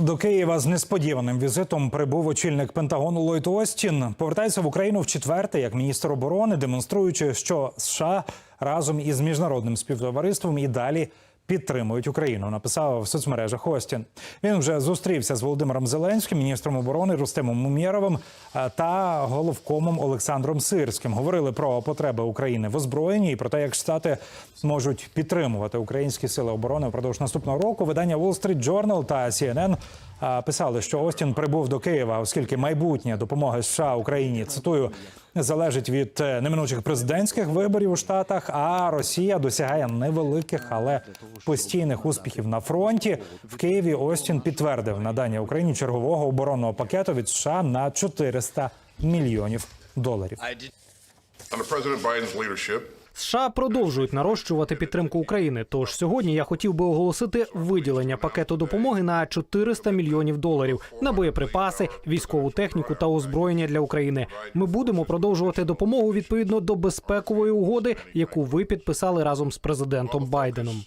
До Києва з несподіваним візитом прибув очільник Пентагону Ллойд Остін. Повертається в Україну в четверте як міністр оборони, демонструючи, що США разом із міжнародним співтовариством і далі підтримують Україну. Написав в соцмережах Остін. Він вже зустрівся з Володимиром Зеленським, міністром оборони Рустемом Умєровим е, та головкомом Олександром Сирським. Говорили про потреби України в озброєнні і про те, як штати можуть підтримувати українські сили оборони впродовж наступного року. Видання Wall Street Journal та CNN писали, що Остін прибув до Києва, оскільки майбутнє допомоги США Україні цитую залежить від е, неминучих президентських виборів у штатах. А Росія досягає невеликих, але постійних успіхів на фронті. В Києві Остін підтвердив надання Україні чергового оборонного пакету від США на 400 мільйонів доларів. Under President Biden's США продовжують нарощувати підтримку України. Тож сьогодні я хотів би оголосити виділення пакету допомоги на 400 мільйонів доларів на боєприпаси, військову техніку та озброєння для України. Ми будемо продовжувати допомогу відповідно до безпекової угоди, яку ви підписали разом з президентом Байденом.